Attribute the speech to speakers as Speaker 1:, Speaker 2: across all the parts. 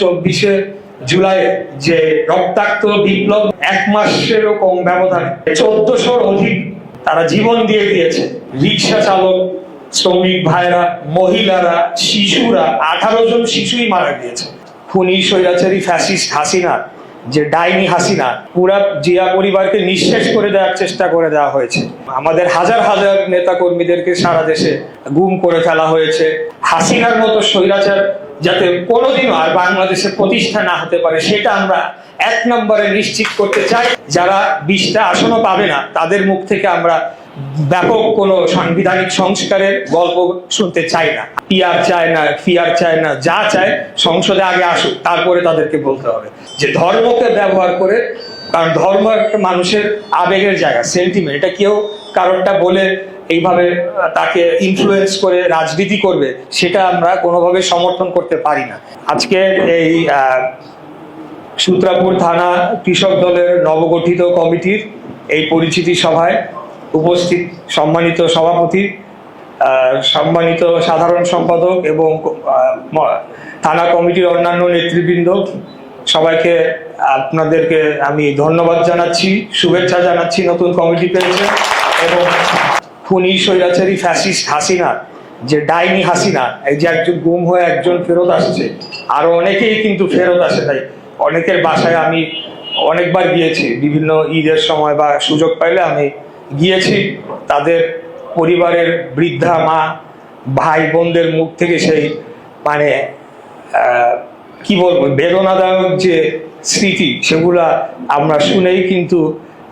Speaker 1: চব্বিশে জুলাই যে রক্তাক্ত বিপ্লব, এক মাসেরও কম ব্যবধানে চোদ্দশোর অধিক তারা জীবন দিয়ে দিয়েছে। রিক্সা চালক, শ্রমিক ভাইরা, মহিলারা, শিশুরা, আঠারো জন শিশুই মারা গিয়েছে। খুনি, স্বৈরাচারী, ফ্যাসিস্ট হাসিনা, যে ডাইনি হাসিনা, পুরা জিয়া পরিবারকে নিঃশেষ করে দেওয়ার চেষ্টা করে দেওয়া হয়েছে। আমাদের হাজার হাজার নেতা কর্মীদেরকে সারা দেশে গুম করে ফেলা হয়েছে। হাসিনার মতো স্বৈরাচার যাতে কোনোদিনও আর বাংলাদেশে প্রতিষ্ঠা না হতে পারে, সেটা আমরা এক নম্বরে নিশ্চিত করতে চাই। যারা বিশটা আসনও পাবে না, তাদের মুখ থেকে আমরা ব্যাপক কোনো সাংবিধানিক সংস্কারের গল্প শুনতে চাই না। পিয়ার চায় না, ফিয়ার চায় না, যা চায় সংসদে আগে আসুক, তারপরে তাদেরকে বলতে হবে। যে ধর্মকে ব্যবহার করে, কারণ ধর্ম একটা মানুষের আবেগের জায়গা সেন্টিমেন্ট এটা কেউ কারণটা বলে এইভাবে তাকে ইনফ্লুয়েন্স করে রাজনীতি করবে, সেটা আমরা কোনোভাবে সমর্থন করতে পারি না। আজকে এই সূত্রাপুর থানা কৃষক দলের নবগঠিত কমিটির এই পরিচিতি সভায় উপস্থিত সম্মানিত সভাপতি সম্মানিত সাধারণ সম্পাদক এবং থানা কমিটির অন্যান্য নেতৃবৃন্দ, সবাইকে আপনাদেরকে আমি ধন্যবাদ জানাচ্ছি, শুভেচ্ছা জানাচ্ছি নতুন কমিটি পেয়েছে এবং খুনি স্বৈরাচারী ফ্যাসিস্ট হাসিনা, যে ডাইনি হাসিনা, এই যে একজন গুম হয়ে একজন ফেরত আসছে, আরও অনেকেই কিন্তু ফেরত আসে, তাই অনেকের বাসায় আমি অনেকবার গিয়েছি, বিভিন্ন ঈদের সময় বা সুযোগ পাইলে আমি গিয়েছি, তাদের পরিবারের বৃদ্ধা মা, ভাই বোনদের মুখ থেকে সেই মানে কি বলব, বেদনাদায়ক যে স্মৃতি, সেগুলা আমরা শুনেই কিন্তু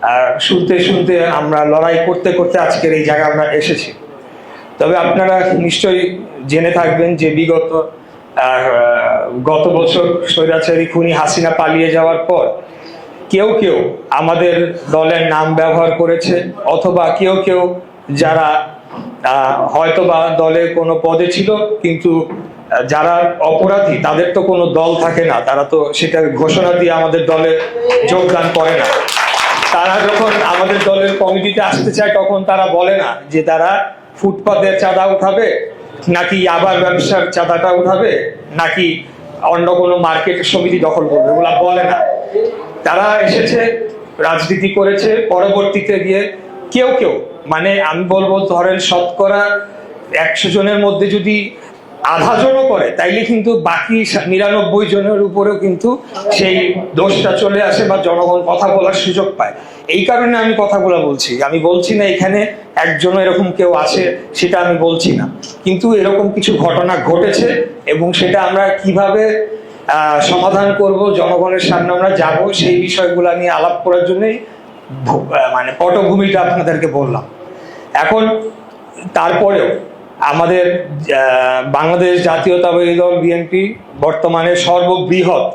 Speaker 1: আহ, শুনতে শুনতে আমরা লড়াই করতে করতে আজকের এই জায়গায় আমরা এসেছি। তবে আপনারা নিশ্চয়ই জেনে থাকবেন যে বিগত গত বছর স্বৈরাচারী খুনি হাসিনা পালিয়ে যাওয়ার পর কেউ কেউ আমাদের দলের নাম ব্যবহার করেছে অথবা কেউ কেউ যারা হয়তোবা দলের কোনো পদে ছিল কিন্তু যারা অপরাধী তাদের তো কোনো দল থাকে না তারা তো সেটা ঘোষণা দিয়ে আমাদের দলে যোগদান করে না। তারা যখন আমাদের দলের কমিটিতে আসতে চায়, তখন তারা বলে না যে তারা ফুটপাতের চাঁদা উঠাবে, নাকি আবার ব্যবসার চাঁদাটা উঠাবে, নাকি অন্য কোনো মার্কেট সমিতি দখল করবে এগুলা বলে না। তারা এসেছে, রাজনীতি করেছে, পরবর্তীতে গিয়ে কেউ কেউ মানে আমি বলব ধরেন শতকরা একশো জনের মধ্যে যদি আধা জনও করে, তাইলে কিন্তু বাকি নিরানব্বই জনের উপরেও কিন্তু সেই দোষটা চলে আসে বা জনগণ কথা বলার সুযোগ পায়। এই কারণে আমি কথাগুলো বলছি। আমি বলছি না এখানে একজন এরকম কেউ আছে, সেটা আমি বলছি না। কিন্তু এরকম কিছু ঘটনা ঘটেছে এবং সেটা আমরা কীভাবে সমাধান করব, জনগণের সামনে আমরা যাব, সেই বিষয়গুলো নিয়ে আলাপ করার জন্যই মানে পটভূমিটা আপনাদেরকে বললাম। এখন তারপরেও আমাদের বাংলাদেশ জাতীয়তাবাদী দল, বিএনপি, বর্তমানে সর্ববৃহৎ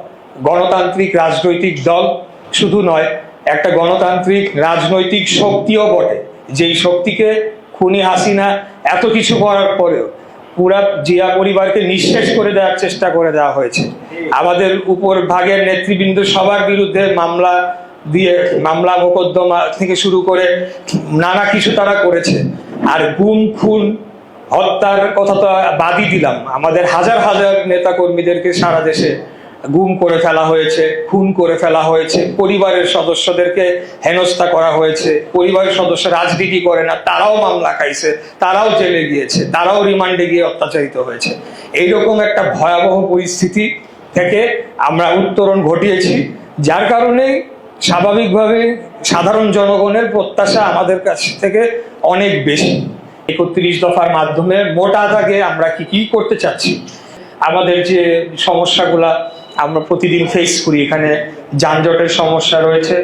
Speaker 1: গণতান্ত্রিক রাজনৈতিক দল শুধু নয়, একটা গণতান্ত্রিক রাজনৈতিক শক্তিও বটে। যেই শক্তিকে খুনি হাসিনা এত কিছু করার পরেও পুরা জিয়া পরিবারকে নিঃশেষ করে দেওয়ার চেষ্টা করে দেওয়া হয়েছে। আমাদের উপর ভাগের নেতৃবৃন্দ সবার বিরুদ্ধে মামলা দিয়ে, মামলা মোকদ্দমা থেকে শুরু করে নানা কিছু তারা করেছে। আর গুম, খুন হত্যার কথা তো বাদই দিলাম। আমাদের হাজার হাজার নেতা কর্মীদেরকে সারা দেশে গুম করে ফেলা হয়েছে, খুন করে ফেলা হয়েছে, পরিবারের সদস্যদেরকে হেনস্থা করা হয়েছে, পরিবারের সদস্য রাজনীতি করে না, তারাও মামলা খাইছে, তারাও জেলে গিয়েছে, তারাও রিমান্ডে গিয়ে অত্যাচারিত হয়েছে। এইরকম একটা ভয়াবহ পরিস্থিতি থেকে আমরা উত্তরণ ঘটিয়েছি, যার কারণে স্বাভাবিকভাবে সাধারণ জনগণের প্রত্যাশা আমাদের কাছ থেকে অনেক বেশি। একত্রিশ দফার মাধ্যমে মোটা দাগে আমরা কি কি করতে চাচ্ছি? আমাদের যে সমস্যাগুলা আমরা প্রতিদিন ফেস করি, এখানে যানজটের সমস্যা রয়েছে,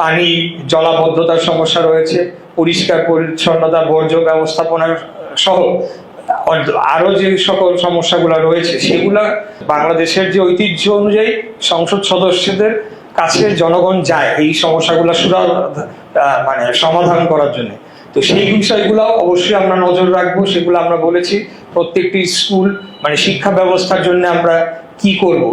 Speaker 1: পানি জলাবদ্ধতার সমস্যা রয়েছে, পরিষ্কার পরিচ্ছন্নতা, বর্জ্য ব্যবস্থাপনার সহ আরও যে সকল সমস্যাগুলো রয়েছে, সেগুলা বাংলাদেশের যে ঐতিহ্য অনুযায়ী সংসদ সদস্যদের কাছে জনগণ যায় এই সমস্যাগুলো সুরা মানে সমাধান করার জন্য। তো সেই বিষয়গুলো অবশ্যই আমরা নজর রাখব, সেগুলো আমরা বলেছি। প্রত্যেকটি স্কুল মানে শিক্ষা ব্যবস্থার জন্য আমরা কি করব?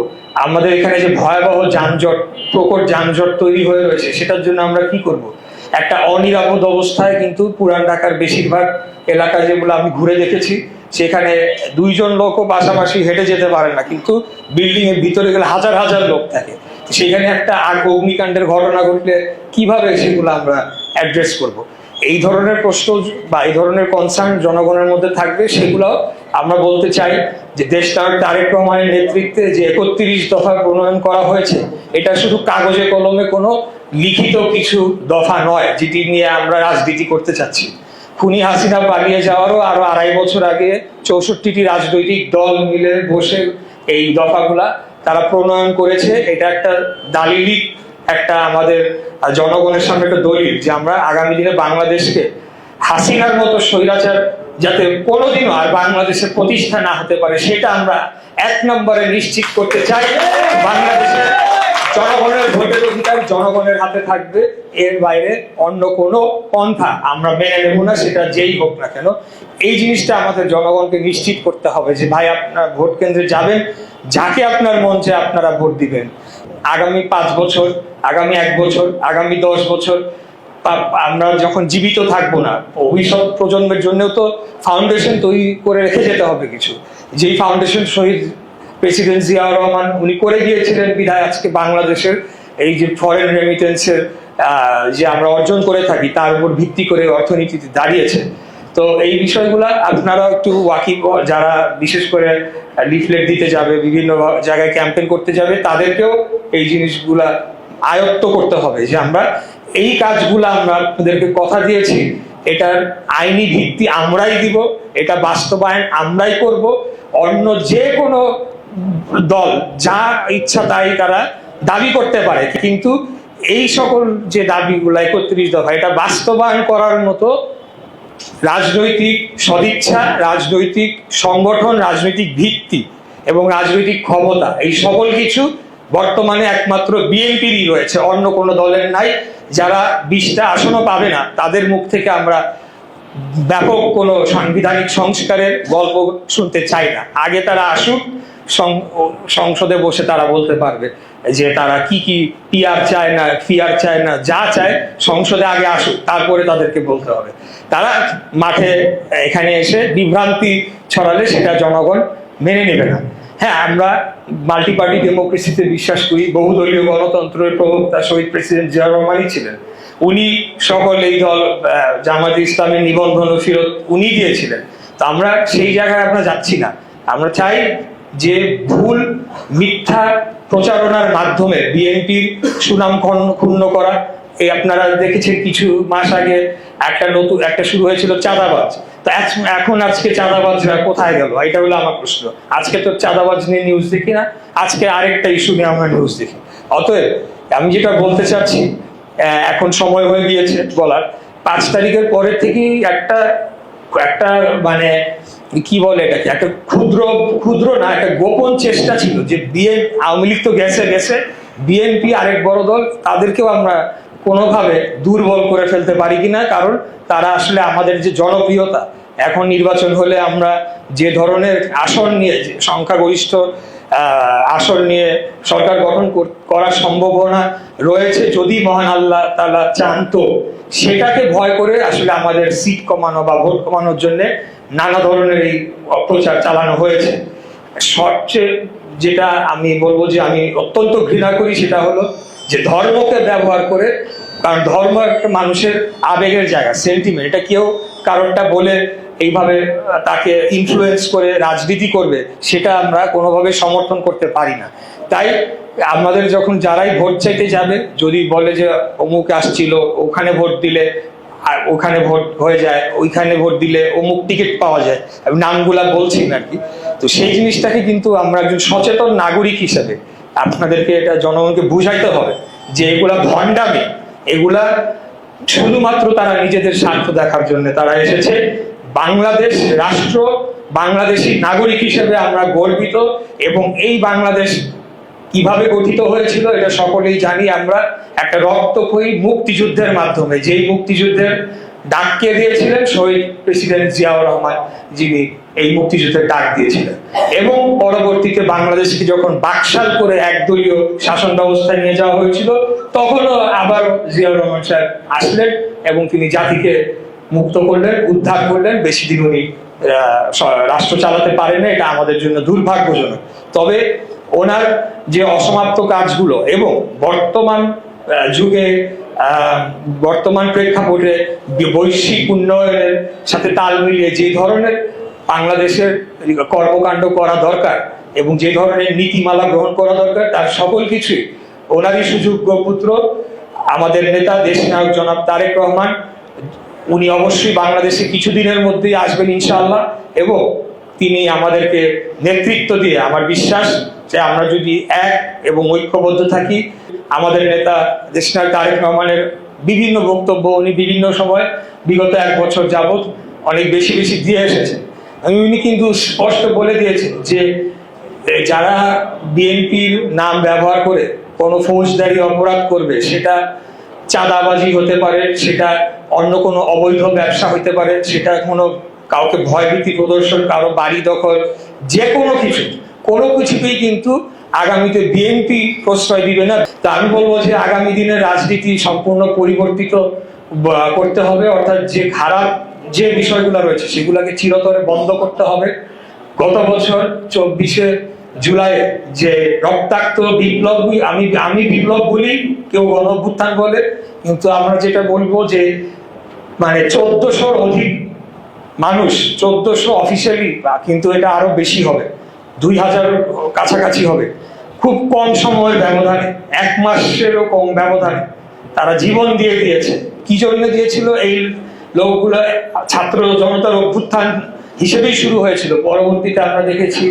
Speaker 1: আমাদের এখানে যে ভয়াবহ যানজট, প্রকট যানজট তৈরি হয়ে রয়েছে, সেটার জন্য আমরা কি করব? একটা অনিরাপদ অবস্থায় কিন্তু পুরান ঢাকার বেশিরভাগ এলাকা যেগুলো আমি ঘুরে দেখেছি, সেখানে দুইজন লোকও পাশাপাশি হেঁটে যেতে পারে না। কিন্তু বিল্ডিং এর ভিতরে গেলে হাজার হাজার লোক থাকে। সেখানে একটা আগ অগ্নিকাণ্ডের ঘটনা ঘটলে কীভাবে সেগুলো আমরা অ্যাড্রেস করব? এই ধরনের প্রশ্ন বা এই ধরনের কনসার্ন জনগণের মধ্যে থাকবে, সেগুলো আমরা বলতে চাই যে দেশটার তারেক রহমানের নেতৃত্বে যে একত্রিশ দফা প্রণয়ন করা হয়েছে, এটা শুধু কাগজে কলমে কোনো লিখিত কিছু দফা নয়, যেটি নিয়ে আমরা রাজনীতি করতে চাচ্ছি। খুনি হাসিনা পালিয়ে যাওয়ারও আরও আড়াই বছর আগে চৌষট্টিটি রাজনৈতিক দল মিলে বসে এই দফাগুলা তারা প্রণয়ন করেছে। এটা একটা দালিলিক একটা আমাদের জনগণের সামনে একটা দলিল যে আমরা আগামী দিনে বাংলাদেশকে হাসিনার মতো স্বৈরাচার যাতে কোনোদিনও আর বাংলাদেশে প্রতিষ্ঠা না হতে পারে, সেটা আমরা এক নম্বরে নিশ্চিত করতে চাই। বাংলাদেশে জনগণের ভোটের অধিকার জনগণের হাতে থাকবে, এর বাইরে অন্য কোনো পন্থা আমরা মেনে নেব না, সেটা যেই হোক না কেন। এই জিনিসটা আমাদের জনগণকে নিশ্চিত করতে হবে যে, ভাই, আপনার ভোট কেন্দ্রে যাবেন, যাকে আপনার চায় আপনারা ভোট দিবেন। আগামী পাঁচ বছর আগামী এক বছর, আগামী দশ বছর আমরা যখন জীবিত থাকব না, ভবিষ্যৎ প্রজন্মের জন্য তো ফাউন্ডেশন তৈরি করে রেখে যেতে হবে কিছু। যেই ফাউন্ডেশন শহীদ প্রেসিডেন্ট জিয়া রহমান উনি করে গিয়েছিলেন বিধায় আজকে বাংলাদেশের এই যে ফরেন রেমিটেন্সের যে আমরা অর্জন করে থাকি, তার উপর ভিত্তি করে অর্থনীতিতে দাঁড়িয়েছে। তো এই বিষয়গুলা আপনারা একটু ওয়াকিব, যারা বিশেষ করে লিফলেট দিতে যাবে, বিভিন্ন জায়গায় ক্যাম্পেন করতে যাবে, তাদেরকেও এই জিনিসগুলা আয়ত্ত করতে হবে যে আমরা এই কাজগুলো আমরা আপনাদেরকে কথা দিয়েছি, এটার আইনি ভিত্তি আমরাই দিব, এটা বাস্তবায়ন আমরাই করব। অন্য যে কোনো দল যা ইচ্ছা তাই তারা দাবি করতে পারে। কিন্তু এই সকল যে দাবিগুলো একত্রিশ দফা, এটা বাস্তবায়ন করার মতো রাজনৈতিক সদিচ্ছা, রাজনৈতিক সংগঠন, রাজনৈতিক ভিত্তি এবং রাজনৈতিক ক্ষমতা, এই সকল কিছু বর্তমানে একমাত্র বিএনপিরই রয়েছে, অন্য কোনো দলের নাই। যারা বিশটা আসনও পাবে না, তাদের মুখ থেকে আমরা ব্যাপক কোনো সাংবিধানিক সংস্কারের গল্প শুনতে চাই না। আগে তারা আসুক সংসদে বসে তারা বলতে পারবে যে তারা কি কি পিআর চায় না পিআর চায় না, যা চায়, সংসদে আগে আসুক, তারপরে তাদেরকে বলতে হবে। তারা মাঠে এখানে এসে বিভ্রান্তি ছড়ালে সেটা জনগণ মেনে নেবে না। হ্যাঁ আমরা মাল্টি পার্টি ডেমোক্রেসিতে বিশ্বাস করি, বহুদলীয় গণতন্ত্রের প্রবক্তা শহীদ প্রেসিডেন্ট জিয়া রহমানই ছিলেন। উনি সকল এই দল জামাত ইসলামের নিবন্ধন ফেরত উনি দিয়েছিলেন। তো আমরা সেই জায়গায় আমরা যাচ্ছি না। আমরা চাই যে ভুল মিথ্যা প্রচারণার মাধ্যমে বিএনপির সুনাম ক্ষণ- ক্ষুণ্ণ করা। এই আপনারা দেখেছেন কিছু মাস আগে একটা নতুন, একটা শুরু হয়েছিল চাঁদাবাজ। তো এখ- এখন আজকে চাঁদাবাজরা কোথায় গেল? এটা হলো আমার প্রশ্ন। আজকে তো চাঁদাবাজ নিয়ে নিউজ দেখি না, আজকে আরেকটা ইস্যু নিয়ে আমরা নিউজ দেখি। অতএব, আমি যেটা বলতে চাচ্ছি এখন সময় হয়ে গিয়েছে বলার। পাঁচ তারিখের পরের থেকেই একটা একটা মানে কি বলে এটাকে, একটা ক্ষুদ্র ক্ষুদ্র না, একটা গোপন চেষ্টা ছিল যে বিএন, আওয়ামী লীগ তো গেছে গেছে। বিএনপি আরেক বড় দল, তাদেরকেও আমরা কোনোভাবে দুর্বল করে ফেলতে পারি কিনা, কারণ তারা আসলে আমাদের যে জনপ্রিয়তা, এখন নির্বাচন হলে আমরা যে ধরনের আসন নিয়ে সংখ্যাগরিষ্ঠ আসন নিয়ে সরকার গঠন করার সম্ভাবনা রয়েছে, যদি মহান আল্লাহ তালা চান তো। সেটাকে ভয় করে আসলে আমাদের সিট কমানো বা ভোট কমানোর জন্য নানা ধরনের এই অপ্রচার চালানো হয়েছে। সবচেয়ে যেটা আমি বলব যে আমি অত্যন্ত ঘৃণা করি সেটা হলো যে ধর্মকে ব্যবহার করে কারণ ধর্ম একটা মানুষের আবেগের জায়গা সেন্টিমেন্ট এটা কেউ কারণটা বলে এইভাবে তাকে ইনফ্লুয়েন্স করে রাজনীতি করবে, সেটা আমরা কোনোভাবে সমর্থন করতে পারি না। তাই আমাদের যখন যারাই ভোট চাইতে যাবে, যদি বলে যে অমুক আসছিল, ওখানে ভোট দিলে, আর ওখানে ভোট হয়ে যায়, ওইখানে ভোট দিলে অমুক টিকিট পাওয়া যায়, আমি নামগুলা বলছি না আর কি। তো সেই জিনিসটাকে কিন্তু আমরা একজন সচেতন নাগরিক হিসেবে আপনাদেরকে, এটা জনগণকে বুঝাইতে হবে যে এগুলা ভণ্ডামি। এগুলা শুধুমাত্র তারা নিজেদের স্বার্থ দেখার জন্য তারা এসেছে। বাংলাদেশ রাষ্ট্র, বাংলাদেশি নাগরিক হিসেবে আমরা গর্বিত এবং এই বাংলাদেশ কীভাবে গঠিত হয়েছিল এটা সকলেই জানি। আমরা একটা রক্তক্ষয়ী মুক্তিযুদ্ধের মাধ্যমে, যেই মুক্তিযুদ্ধের ডাক কে দিয়েছিলেন শহীদ প্রেসিডেন্ট জিয়াউর রহমান, যিনি এই মুক্তিযুদ্ধের ডাক দিয়েছিলেন। এবং পরবর্তীতে বাংলাদেশকে যখন বাকশাল করে একদলীয় শাসন ব্যবস্থায় নিয়ে যাওয়া হয়েছিল, তখনও আবার জিয়াউর রহমান সাহেব আসলেন এবং তিনি জাতিকে মুক্ত করলেন, উদ্ধার করলেন। বেশি দিন উনি রাষ্ট্র চালাতে পারেন এটা আমাদের জন্য দুর্ভাগ্যজনক। তবে ওনার যে অসমাপ্ত কাজগুলো এবং বর্তমান যুগে বর্তমান প্রেক্ষাপটে বৈশ্বিক উন্নয়নের সাথে তাল মিলিয়ে যে ধরনের বাংলাদেশের কর্মকাণ্ড করা দরকার এবং যে ধরনের নীতিমালা গ্রহণ করা দরকার, তার সকল কিছুই ওনারই সুযোগ্য পুত্র, আমাদের নেতা দেশ নায়ক জনাব তারেক রহমান। উনি অবশ্যই বাংলাদেশে কিছুদিনের মধ্যেই আসবেন ইনশাআল্লাহ এবং তিনি আমাদেরকে নেতৃত্ব দিয়ে, আমার বিশ্বাস যে আমরা যদি এক এবং ঐক্যবদ্ধ থাকি আমাদের নেতা দেশনায়ক তারেক রহমানের বিভিন্ন বক্তব্য, উনি বিভিন্ন সময় বিগত এক বছর যাবৎ অনেক বেশি বেশি দিয়ে এসেছেন। উনি কিন্তু স্পষ্ট বলে দিয়েছেন যে যারা বিএনপির নাম ব্যবহার করে কোনো ফৌজদারি অপরাধ করবে, সেটা চাঁদাবাজি হতে পারে, সেটা অন্য কোনো অবৈধ ব্যবসা হতে পারে, সেটা কোনো কাউকে ভয়ভীতি প্রদর্শন, কারও বাড়ি দখল, যে কোনো কিছু, কোনো কিছুতেই কিন্তু আগামীতে বিএনপি প্রশ্রয় দিবে না। তা আমি বলব যে আগামী দিনের রাজনীতি সম্পূর্ণ পরিবর্তিত করতে হবে। অর্থাৎ যে খারাপ যে বিষয়গুলো রয়েছে, সেগুলোকে চিরতরে বন্ধ করতে হবে। গত বছর চব্বিশে জুলাই যে রক্তাক্ত বিপ্লব, আমি আমি বিপ্লব বলি, কেউ গণঅভ্যুত্থান বলে, কিন্তু আমরা যেটা বলব যে মানে চোদ্দশোর অধিক মানুষ, চোদ্দশো অফিসিয়ালি কিন্তু এটা আরও বেশি হবে, দুই হাজার কাছাকাছি হবে। খুব কম সময়ের ব্যবধানে, এক মাসেরও কম ব্যবধানে তারা জীবন দিয়ে দিয়েছে। কি জন্য দিয়েছিল? এই লোকগুলো ছাত্র জনতার অভ্যুত্থান হিসেবেই শুরু হয়েছিল। পরবর্তীতে আমরা দেখেছি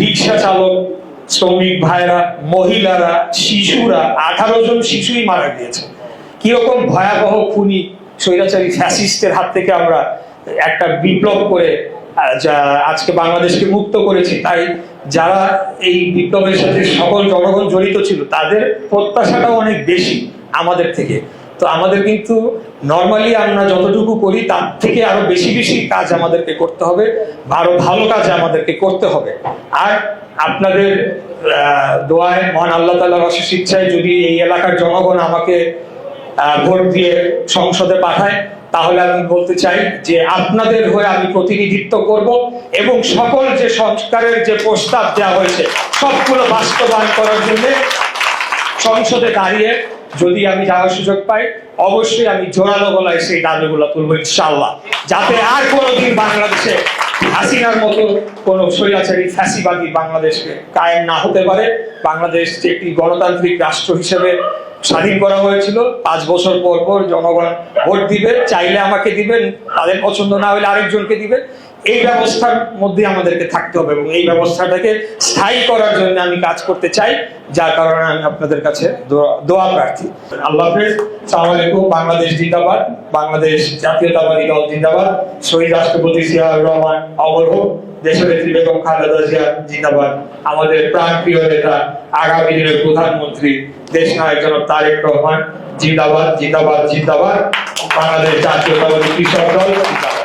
Speaker 1: রিক্সা চালক, শ্রমিক ভাইরা, মহিলারা, শিশুরা, আঠারো জন শিশুই মারা গিয়েছে। কীরকম ভয়াবহ খুনি, স্বৈরাচারী ফ্যাসিস্টের হাত থেকে আমরা একটা বিপ্লব করে আজকে বাংলাদেশকে মুক্ত করেছি, তাই যারা এই বিপ্লবের সাথে সকল জনগণ জড়িত ছিল, তাদের প্রত্যাশাটাও অনেক বেশি আমাদের থেকে। তো আমাদের কিন্তু নর্মালি আমরা যতটুকু করি, তার থেকে আরও বেশি বেশি কাজ আমাদেরকে করতে হবে আরও ভালো কাজ আমাদেরকে করতে হবে। আর আপনাদের দোয়ায় মহান আল্লাহ তাল্লাহর অশেষ ইচ্ছায় যদি এই এলাকার জনগণ আমাকে ভোট দিয়ে সংসদে পাঠায় তাহলে আমি বলতে চাই যে আপনাদের হয়ে আমি প্রতিনিধিত্ব করব এবং সকল যে সংস্কারের যে প্রস্তাব দেওয়া হয়েছে, সবগুলো বাস্তবায়ন করার জন্য সংসদে দাঁড়িয়ে যদি আমি যাওয়ার সুযোগ পাই, অবশ্যই আমি জোরালো গলায় সেই দাবিগুলো তুলবো ইনশাল্লাহ যাতে আর কোনোদিন বাংলাদেশে হাসিনার মতো কোন স্বৈরাচারী ফ্যাসিবাদী বাংলাদেশকে কায়েম না হতে পারে। বাংলাদেশ যে একটি গণতান্ত্রিক রাষ্ট্র হিসেবে স্বাধীন করা হয়েছিল। পাঁচ বছর পর পর জনগণ ভোট দিবে, চাইলে আমাকে দিবেন, তাদের পছন্দ না হলে আরেকজনকে দিবে এই ব্যবস্থার মধ্যে আমাদেরকে থাকতে হবে এবং এই ব্যবস্থাটাকে স্থায়ী করার জন্য আমি কাজ করতে চাই, যার কারণে আমি আপনাদের কাছে দোয়া- প্রার্থী। আল্লাহ সালাম আলাইকুম। বাংলাদেশ জিন্দাবাদ। বাংলাদেশ জাতীয়তাবাদী দল জিন্দাবাদ। শহীদ রাষ্ট্রপতি জিয়াউর রহমান, অমর হোক। দেশনেত্রী বেগম খালেদা জিয়া, জিন্দাবাদ। আমাদের প্রাণপ্রিয় নেতা, আগামী দিনের প্রধানমন্ত্রী দেশ নায়ক তারেক রহমান জিন্দাবাদ জিন্দাবাদ জিন্দাবাদ। বাংলাদেশ জাতীয়তাবাদী কৃষক দল জিন্দাবাদ।